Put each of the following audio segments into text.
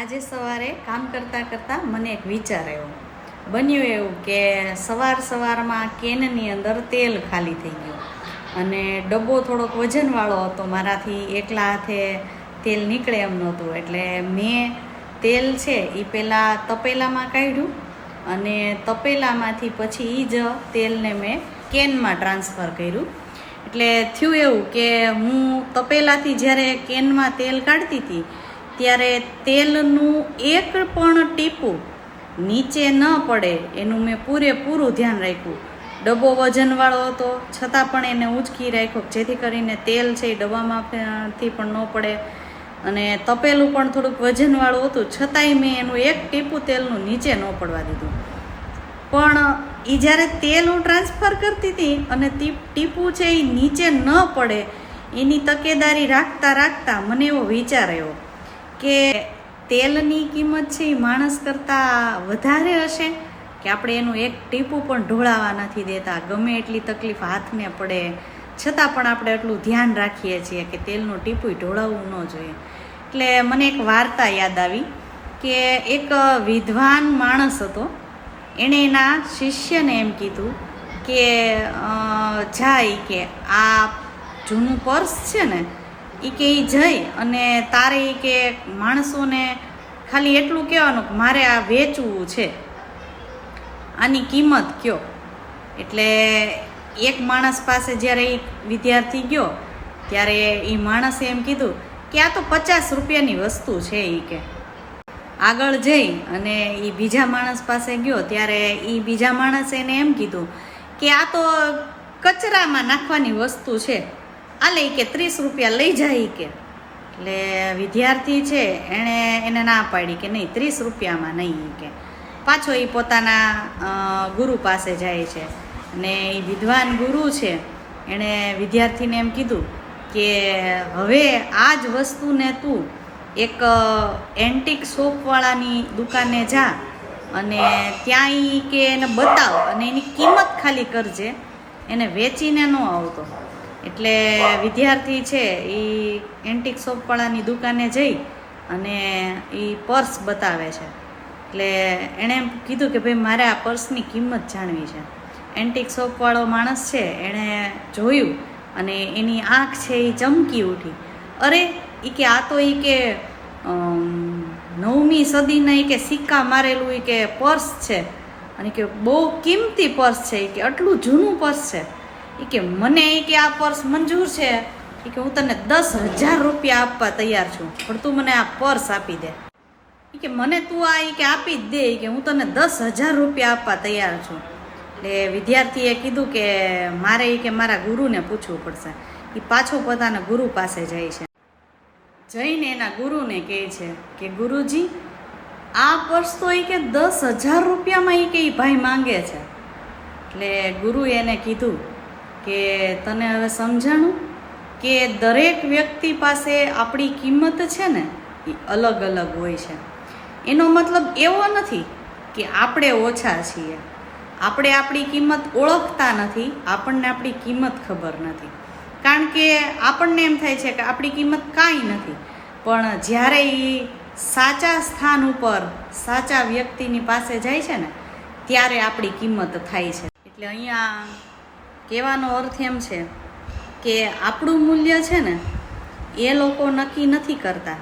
આજે સવારે કામ કરતાં કરતાં મને એક વિચાર આવ્યો. બન્યું એવું કે સવાર સવારમાં કેનની અંદર તેલ ખાલી થઈ ગયું અને ડબ્બો થોડોક વજનવાળો હતો, મારાથી એકલા હાથે તેલ નીકળે એમ નહોતું. એટલે મેં તેલ છે એ પહેલાં તપેલામાં કાઢ્યું અને તપેલામાંથી પછી એ જ તેલને મેં કેનમાં ટ્રાન્સફર કર્યું. એટલે થયું એવું કે હું તપેલાથી જ્યારે કેનમાં તેલ કાઢતી હતી ત્યારે તેલનું એક પણ ટીપું નીચે ન પડે એનું મેં પૂરેપૂરું ધ્યાન રાખ્યું. ડબ્બો વજનવાળો હતો, છતાં પણ એને ઊંચકી રાખ્યો જેથી કરીને તેલ છે એ ડબ્બામાંથી પણ ન પડે. અને તપેલું પણ થોડુંક વજનવાળું હતું, છતાંય મેં એનું એક ટીપું તેલનું નીચે ન પડવા દીધું. પણ એ જ્યારે તેલ હું ટ્રાન્સફર કરતી હતી અને ટીપું છે એ નીચે ન પડે, એની તકેદારી રાખતા રાખતા મને એવો વિચાર આવ્યો કે તેલની કિંમત છે એ માણસ કરતાં વધારે હશે? કે આપણે એનું એક ટીપું પણ ઢોળાવા નથી દેતા? ગમે એટલી તકલીફ હાથને પડે. છતાં પણ આપણે એટલું ધ્યાન રાખીએ છીએ કે તેલનું ટીપું ઢોળાવવું ન જોઈએ. એટલે મને એક વાર્તા યાદ આવી કે એક વિદ્વાન માણસ હતો. એણે એના શિષ્યને એમ કીધું કે જાય કે આ જૂનું પર્સ છે ને એ કે એ જઈ અને તારે એ કે માણસોને ખાલી એટલું કહેવાનું કે મારે આ વેચવું છે. આની કિંમત કયો? એટલે એક માણસ પાસે જ્યારે એ વિદ્યાર્થી ગયો, ત્યારે એ માણસે એમ કીધું કે આ તો પચાસ રૂપિયાની વસ્તુ છે એ કે. આગળ જઈ અને એ બીજા માણસ પાસે ગયો, ત્યારે એ બીજા માણસે એને એમ કીધું કે આ તો કચરામાં નાખવાની વસ્તુ છે. આ લઈ કે ત્રીસ રૂપિયા લઈ જાય કે. એટલે વિદ્યાર્થી છે, એણે એને ના પાડી કે નહીં, ત્રીસ રૂપિયામાં નહીં કે. પાછો એ પોતાના ગુરુ પાસે જાય છે. અને એ વિદ્વાન ગુરુ છે, એણે વિદ્યાર્થીને એમ કીધું કે હવે આ જ વસ્તુને તું એક એન્ટિક શોપવાળાની દુકાને જા અને ત્યાં કે એને બતાવ અને એની કિંમત ખાલી કરજે, એને વેચીને ન આવતો. એટલે વિદ્યાર્થી છે એ એન્ટિક શોપવાળાની દુકાને જઈ અને એ પર્સ બતાવે છે. એટલે એણે એમ કીધું કે ભાઈ મારે આ પર્સની કિંમત જાણવી છે. એન્ટિક શોપવાળો માણસ છે એણે જોયું અને એની આંખ છે એ ચમકી ઉઠી. અરે એ કે આ તો એ કે નવમી સદીના એ કે સિક્કા મારેલું એ કે પર્સ છે. અને કે બહુ કિંમતી પર્સ છે એ કે આટલું જૂનું પર્સ છે. એ કે મને એ કે આ પર્સ મંજૂર છે. એ કે હું તને દસ હજાર રૂપિયા આપવા તૈયાર છું, પણ તું મને આ પર્સ આપી દે. એ કે મને તું આ એ કે આપી જ દે કે હું તને દસ હજાર રૂપિયા આપવા તૈયાર છું. એટલે વિદ્યાર્થીએ કીધું કે મારે એ કે મારા ગુરુને પૂછવું પડશે. એ પાછો પોતાના ગુરુ પાસે જાય છે. જઈને એના ગુરુને કહે છે કે, ગુરુજી, આ પર્સ તો એ કે દસ હજાર રૂપિયામાં એ કે એ ભાઈ માંગે છે. એટલે ગુરુએ એને કીધું કે તને હવે સમજાણું કે દરેક વ્યક્તિ પાસે આપણી કિંમત છે ને, એ અલગ અલગ હોય છે. એનો મતલબ એવો નથી કે આપણે ઓછા છીએ. આપણે આપણી કિંમત ઓળખતા નથી, આપણને આપણી કિંમત ખબર નથી. કારણ કે આપણને એમ થાય છે કે આપણી કિંમત કાંઈ નથી. પણ જ્યારે એ સાચા સ્થાન ઉપર સાચા વ્યક્તિની પાસે જાય છે ને, ત્યારે આપણી કિંમત થાય છે. એટલે અહીંયા કહેવાનો અર્થ એમ છે કે આપણું મૂલ્ય છે ને, એ લોકો નક્કી નથી કરતા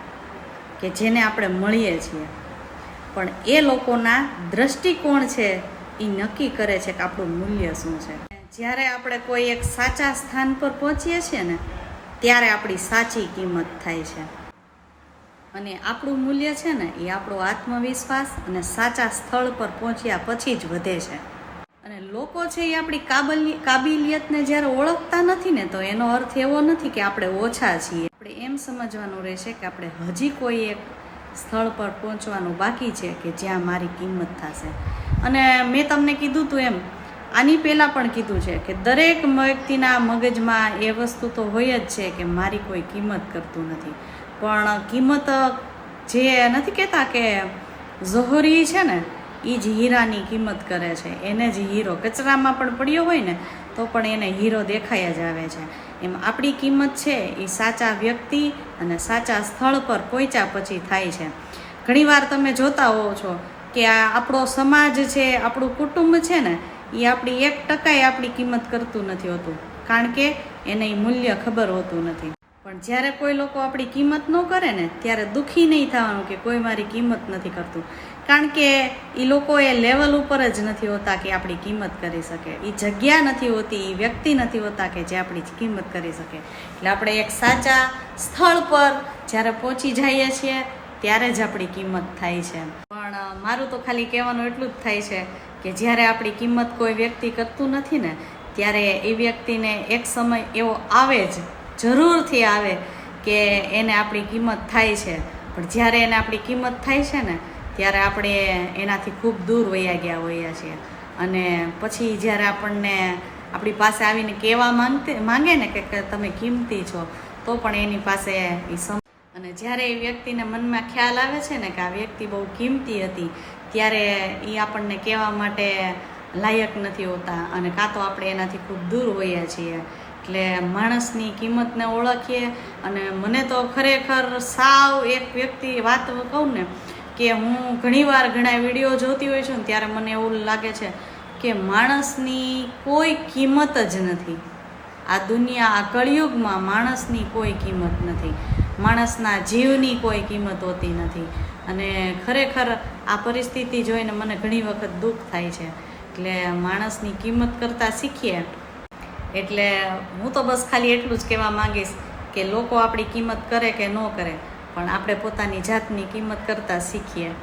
કે જેને આપણે મળીએ છીએ. પણ એ લોકોના દ્રષ્ટિકોણ છે એ નક્કી કરે છે કે આપણું મૂલ્ય શું છે. જ્યારે આપણે કોઈ એક સાચા સ્થાન પર પહોંચીએ છીએ ને, ત્યારે આપણી સાચી કિંમત થાય છે. અને આપણું મૂલ્ય છે ને, એ આપણો આત્મવિશ્વાસ અને સાચા સ્થળ પર પહોંચ્યા પછી જ વધે છે. લોકો છે એ આપણી કાબલી કાબિલિયતને જ્યારે ઓળખતા નથી ને, તો એનો અર્થ એવો નથી કે આપણે ઓછા છીએ. આપણે એમ સમજવાનું રહેશે કે આપણે હજી કોઈ એક સ્થળ પર પહોંચવાનું બાકી છે કે જ્યાં મારી કિંમત થશે. અને મેં તમને કીધું તું એમ, આની પહેલાં પણ કીધું છે કે દરેક વ્યક્તિના મગજમાં એ વસ્તુ તો હોય જ છે કે મારી કોઈ કિંમત કરતું નથી. પણ કિંમત જે નથી કહેતા કે ઝહોરી છે ને એ જ હીરાની કિંમત કરે છે. એને જ હીરો કચરામાં પણ પડ્યો હોય ને, તો પણ એને હીરો દેખાય જ આવે છે. એમ આપણી કિંમત છે એ સાચા વ્યક્તિ અને સાચા સ્થળ પર પહોંચ્યા પછી થાય છે. ઘણીવાર તમે જોતા હોવ છો કે આ આપણો સમાજ છે, આપણું કુટુંબ છે ને એ આપણી એક ટકાએ આપણી કિંમત કરતું નથી હોતું. કારણ કે એને મૂલ્ય ખબર હોતું નથી. પણ જ્યારે કોઈ લોકો આપણી કિંમત ન કરે ને, ત્યારે દુઃખી નહીં થવાનું કે કોઈ મારી કિંમત નથી કરતું. કારણ કે એ લોકો એ લેવલ ઉપર જ નથી હોતા કે આપણી કિંમત કરી શકે. એ જગ્યા નથી હોતી એ વ્યક્તિ નથી હોતા કે જે આપણી કિંમત કરી શકે. એટલે આપણે એક સાચા સ્થળ પર જ્યારે પહોંચી જઈએ છીએ, ત્યારે જ આપણી કિંમત થાય છે. પણ મારું તો ખાલી કહેવાનું એટલું જ થાય છે કે જ્યારે આપણી કિંમત કોઈ વ્યક્તિ કરતું નથી ને, ત્યારે એ વ્યક્તિને એક સમય એવો આવે જ, જરૂરથી આવે કે એને આપણી કિંમત થાય છે. પણ જ્યારે એને આપણી કિંમત થાય છે ને ત્યારે આપણે એનાથી ખૂબ દૂર વયા ગયા હોઈએ છીએ. અને પછી જ્યારે આપણને આપણી પાસે આવીને કહેવા માંગતે, માંગે ને કે તમે કિંમતી છો, તો પણ એની પાસે એ સમ, અને જ્યારે એ વ્યક્તિને મનમાં ખ્યાલ આવે છે ને કે આ વ્યક્તિ બહુ કિંમતી હતી, ત્યારે એ આપણને કહેવા માટે લાયક નથી હોતા. અને કાં તો આપણે એનાથી ખૂબ દૂર હોઈએ છીએ. એટલે માણસની કિંમતને ઓળખીએ. અને મને તો ખરેખર સાવ એક વ્યક્તિ વાત કહું ને કે હું ઘણીવાર ઘણા વીડિયો જોતી હોય છું ને ત્યારે મને એવું લાગે છે કે માણસની કોઈ કિંમત જ નથી. આ દુનિયા, આ કળિયુગમાં માણસની કોઈ કિંમત નથી. માણસના જીવની કોઈ કિંમત હોતી નથી. અને ખરેખર આ પરિસ્થિતિ જોઈને મને ઘણી વખત દુઃખ થાય છે. એટલે માણસની કિંમત કરતાં શીખીએ. એટલે હું તો બસ ખાલી એટલું જ કહેવા માંગીશ કે લોકો આપણી કિંમત કરે કે ન કરે. પણ આપણે પોતાની જાતની કિંમત કરતાં શીખીએ.